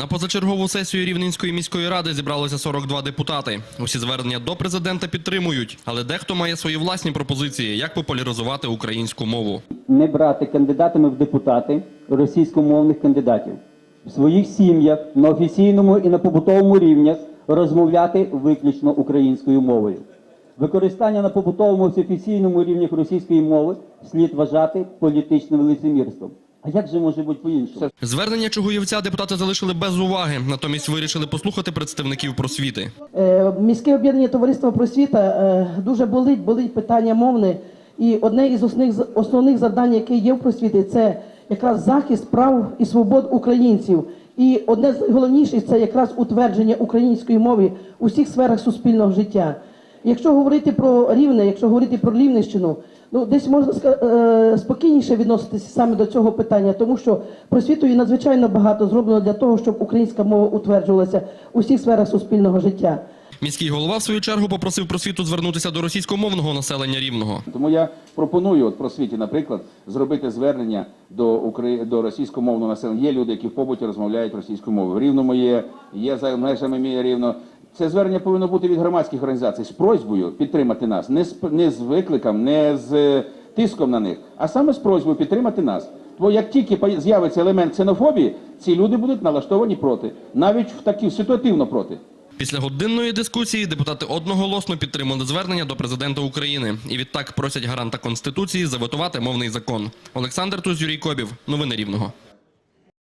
На позачергову сесію Рівненської міської ради зібралося 42 депутати. Усі звернення до президента підтримують, але дехто має свої власні пропозиції, як популяризувати українську мову. не брати кандидатами в депутати російськомовних кандидатів. В своїх сім'ях на офіційному і на побутовому рівнях розмовляти виключно українською мовою. Використання на побутовому і офіційному рівнях російської мови слід вважати політичним лицемірством. А як же може бути по-іншому? Звернення Чугуєвця депутати залишили без уваги, натомість вирішили послухати представників просвіти. Е, Міське об'єднання товариства просвіта е, дуже болить, болить питання мовне. І одне із основних, основних завдань, яке є в просвіті, це якраз захист прав і свобод українців. І одне з найголовніших це якраз утвердження української мови у всіх сферах суспільного життя. Якщо говорити про рівне, якщо говорити про Рівненщину, ну десь можна е, спокійніше відноситися саме до цього питання, тому що просвітою надзвичайно багато зроблено для того, щоб українська мова утверджувалася у всіх сферах суспільного життя. Міський голова, в свою чергу, попросив просвіту звернутися до російськомовного населення рівного. Тому я пропоную, от просвіті, наприклад, зробити звернення до Украї... до російськомовного населення. Є люди, які в побуті розмовляють російською мовою. В рівному є, є за межами міста рівно. Це звернення повинно бути від громадських організацій з просьбою підтримати нас, не з не з викликом, не з е, тиском на них, а саме з просьбою підтримати нас. Бо як тільки з'явиться елемент ксенофобії, ці люди будуть налаштовані проти, навіть в такі ситуативно проти. Після годинної дискусії депутати одноголосно підтримали звернення до президента України і відтак просять гаранта конституції заветувати мовний закон. Олександр Туз, Юрій Кобів. Новини Рівного.